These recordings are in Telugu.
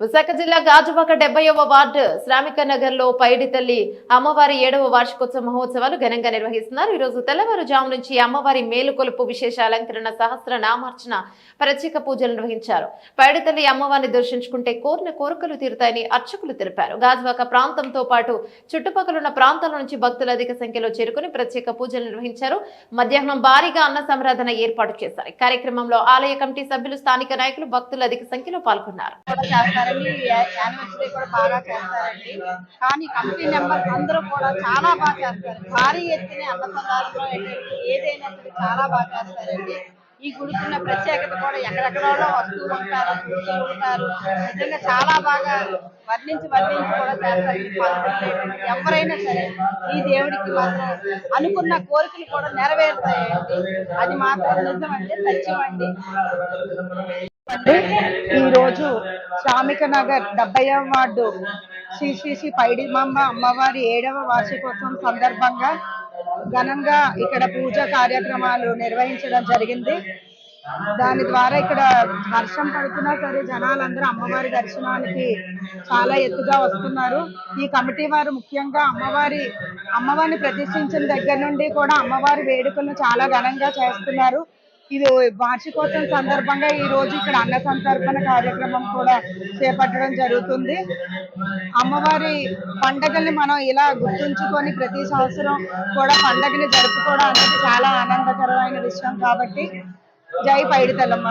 విశాఖ జిల్లా గాజువాక డెబ్బైవ వార్డు శ్రామిక నగర్లో పైడి తల్లి అమ్మవారి ఏడవ వార్షికోత్సవ మహోత్సవాలు ఘనంగా నిర్వహిస్తున్నారు. ఈ రోజు తెల్లవారుజాము నుంచి అమ్మవారి మేలుకొలుపు విశేష అలంకరణ సహస్ర నామార్చన ప్రత్యేక పూజలు నిర్వహించారు. పైడి తల్లి అమ్మవారిని దర్శించుకుంటే కోరిన కోరికలు తీరుతాయని అర్చకులు తెలిపారు. గాజువాక ప్రాంతంతో పాటు చుట్టుపక్కల ఉన్న ప్రాంతాల నుంచి భక్తులు అధిక సంఖ్యలో చేరుకుని ప్రత్యేక పూజలు నిర్వహించారు. మధ్యాహ్నం భారీగా అన్న సంరాధన ఏర్పాటు చేశారు. కార్యక్రమంలో ఆలయ కమిటీ సభ్యులు స్థానిక నాయకులు భక్తులు అధిక సంఖ్యలో పాల్గొన్నారు. కూడా యానివర్సరీ కూడా బాగా చేస్తారండి. కానీ కమిటీ నెంబర్ అందరూ కూడా చాలా బాగా చేస్తారు. భారీ ఎత్తున అన్నసందాలలో ఏదైనా చాలా బాగా చేస్తారండి. ఈ గుడికున్న ప్రత్యేకత కూడా ఎక్కడెక్కడో వస్తూ ఉంటారు చూస్తూ ఉంటారు. నిజంగా చాలా బాగా వర్ణించి వర్ణించి కూడా చేస్తారు ఎవరైనా సరే ఈ దేవుడికి మాత్రం అనుకున్న కోరికలు కూడా నెరవేరుతాయండి. అది మాత్రం నిజమండి సత్యమండి. ఈ రోజు శ్రామిక నగర్ డెబ్బై వార్డు శ్రీ శ్రీ శ్రీ పైడిమాంబ అమ్మవారి ఏడవ వార్షికోత్సవం సందర్భంగా ఘనంగా ఇక్కడ పూజ కార్యక్రమాలు నిర్వహించడం జరిగింది. దాని ద్వారా ఇక్కడ వర్షం పడుతున్నా సరే జనాలందరూ అమ్మవారి దర్శనానికి చాలా ఎత్తుగా వస్తున్నారు. ఈ కమిటీ వారు ముఖ్యంగా అమ్మవారి అమ్మవారిని ప్రతిష్ఠించిన దగ్గర నుండి కూడా అమ్మవారి వేడుకలను చాలా ఘనంగా చేస్తున్నారు. ఇది వార్షికోత్సవం సందర్భంగా ఈ రోజు ఇక్కడ అన్న సంతర్పణ కార్యక్రమం కూడా చేపట్టడం జరుగుతుంది. అమ్మవారి పండగల్ని మనం ఇలా గుర్తుంచుకొని ప్రతి సంవత్సరం కూడా పండగని జరుపుకోవడం అనేది చాలా ఆనందకరమైన విషయం కాబట్టి జై పైడితల్లమ్మ.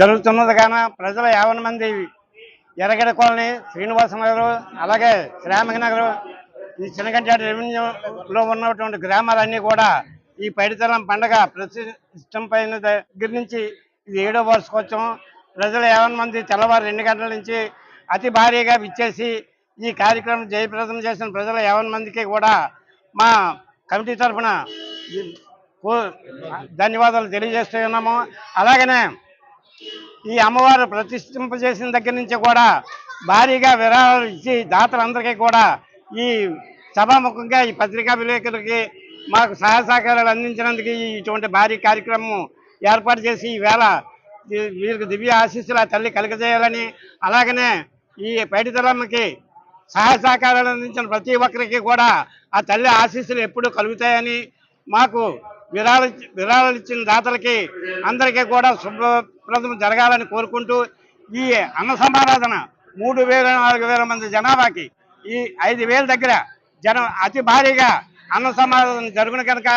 జరుగుతున్నది కానీ ప్రజల యావన మంది ఎరగడ కాలనీ శ్రీనివాస నగర్ అలాగే శ్రామిక నగర్ ఈ చిన్నగంట రెవెన్యూలో ఉన్నటువంటి గ్రామాలన్నీ కూడా ఈ పైడితలం పండగ ప్రతిష్టం పైన దగ్గర నుంచి ఇది ఏడో వార్షికోత్సవం. ప్రజలు యావన్ మంది తెల్లవారు రెండు గంటల నుంచి అతి భారీగా విచ్చేసి ఈ కార్యక్రమం జయప్రదం చేసిన ప్రజల యావన్ మందికి కూడా మా కమిటీ తరఫున ధన్యవాదాలు తెలియజేస్తూ ఉన్నాము. అలాగనే ఈ అమ్మవారు ప్రతిష్ఠింపజేసిన దగ్గర నుంచి కూడా భారీగా విరాళాలు ఇచ్చి దాతలందరికీ కూడా ఈ సభాముఖంగా ఈ పత్రికా విలేకరులకి మాకు సహాయ సహకారాలు అందించినందుకు ఇటువంటి భారీ కార్యక్రమం ఏర్పాటు చేసి ఈవేళ వీరికి దివ్య ఆశీస్సులు ఆ తల్లి కలిగజేయాలని అలాగనే ఈ పైడితలమ్మకి సహాయ సహకారాలు అందించిన ప్రతి ఒక్కరికి కూడా ఆ తల్లి ఆశీస్సులు ఎప్పుడూ కలుగుతాయని మాకు విరాళ విరాళాలు ఇచ్చిన దాతలకి అందరికీ కూడా శుభప్రదం జరగాలని కోరుకుంటూ ఈ అన్న సమారాధన మూడు వేల నాలుగు వేల మంది జనాభాకి ఈ ఐదు వేల దగ్గర జనం అతి భారీగా అన్న సమాధానం జరుగును కనుక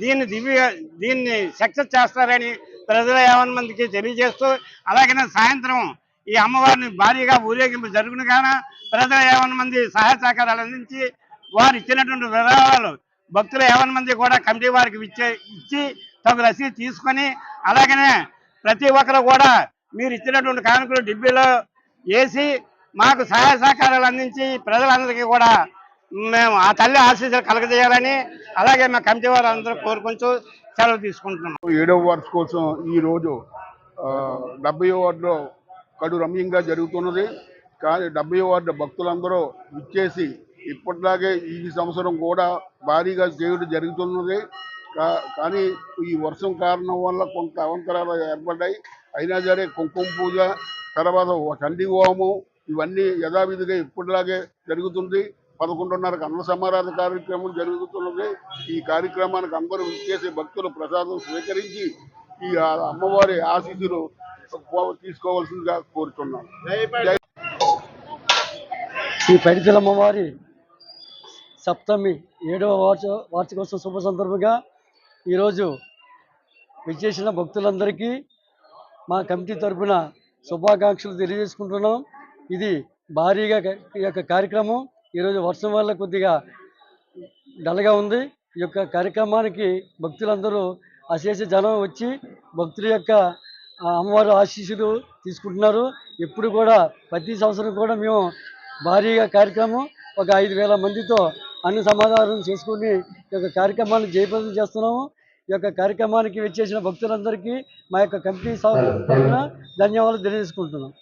దీన్ని దివ్య దీన్ని సక్సెస్ చేస్తారని ప్రజల యావన్ మందికి తెలియజేస్తూ అలాగనే సాయంత్రం ఈ అమ్మవారిని భారీగా ఊరేగింపు జరుగును కాన ప్రజల యావన్ మంది సహాయ సహకారాలు అందించి వారు ఇచ్చినటువంటి వివరాలు భక్తుల యావన్ మంది కూడా కమిటీ వారికి ఇచ్చే ఇచ్చి తగు రసీదు తీసుకొని అలాగనే ప్రతి ఒక్కరు కూడా మీరు ఇచ్చినటువంటి కానుకలు డిబ్బీలో వేసి మాకు సహాయ సహకారాలు అందించి ప్రజలందరికీ కూడా మేము ఆ తల్లి ఆశీస్సులు కలగజేయాలని అలాగే మా కమిటీ వారు అందరూ కోరుకుంటూ సెలవు తీసుకుంటున్నాం. ఏడవ వార్షికోత్సవం ఈ రోజు డెబ్బై వార్డులో కడు రమ్యంగా జరుగుతున్నది. కానీ డెబ్బై వార్డు భక్తులందరూ విచ్చేసి ఇప్పటిలాగే ఈ సంవత్సరం కూడా భారీగా చేయడం జరుగుతున్నది. కా- కానీ ఈ వర్షం కారణం వల్ల కొంత అవంతరాలు ఏర్పడ్డాయి. అయినా సరే కుంకుమ పూజ తర్వాత చండీ హోమం ఇవన్నీ యథావిధిగా ఇప్పటిలాగే జరుగుతుంది. పదకొండున్నరకు అన్న సమారాధన కార్యక్రమం జరుగుతున్నది. ఈ కార్యక్రమానికి అందరూ విచ్చేసి భక్తులు ప్రసాదం స్వీకరించి ఈ అమ్మవారి ఆశీస్సులు తీసుకోవాల్సిందిగా కోరుతున్నాం జై శ్రీ పైడితలమ్మ వారి సప్తమి ఏడవ వార్ష వార్షికోత్సవ శుభ సందర్భంగా ఈరోజు విచ్చేసిన భక్తులందరికీ మా కమిటీ తరపున శుభాకాంక్షలు తెలియజేసుకుంటున్నాం. ఇది భారీగా ఈ యొక్క కార్యక్రమం. ఈరోజు వర్షం వల్ల కొద్దిగా డల్గా ఉంది. ఈ యొక్క కార్యక్రమానికి భక్తులందరూ అశేష జనం వచ్చి భక్తుల యొక్క అమ్మవారు అమ్మవారి ఆశీస్సులు తీసుకుంటున్నారు. ఎప్పుడు కూడా ప్రతి సంవత్సరం కూడా మేము భారీగా కార్యక్రమం ఒక ఐదు వేల మందితో అన్ని సమాధానం చేసుకుని ఈ యొక్క కార్యక్రమాన్ని జయప్రదం చేస్తున్నాము. ఈ యొక్క కార్యక్రమానికి వచ్చేసిన భక్తులందరికీ మా యొక్క కంపెనీ తరఫున ధన్యవాదాలు తెలియజేసుకుంటున్నాం.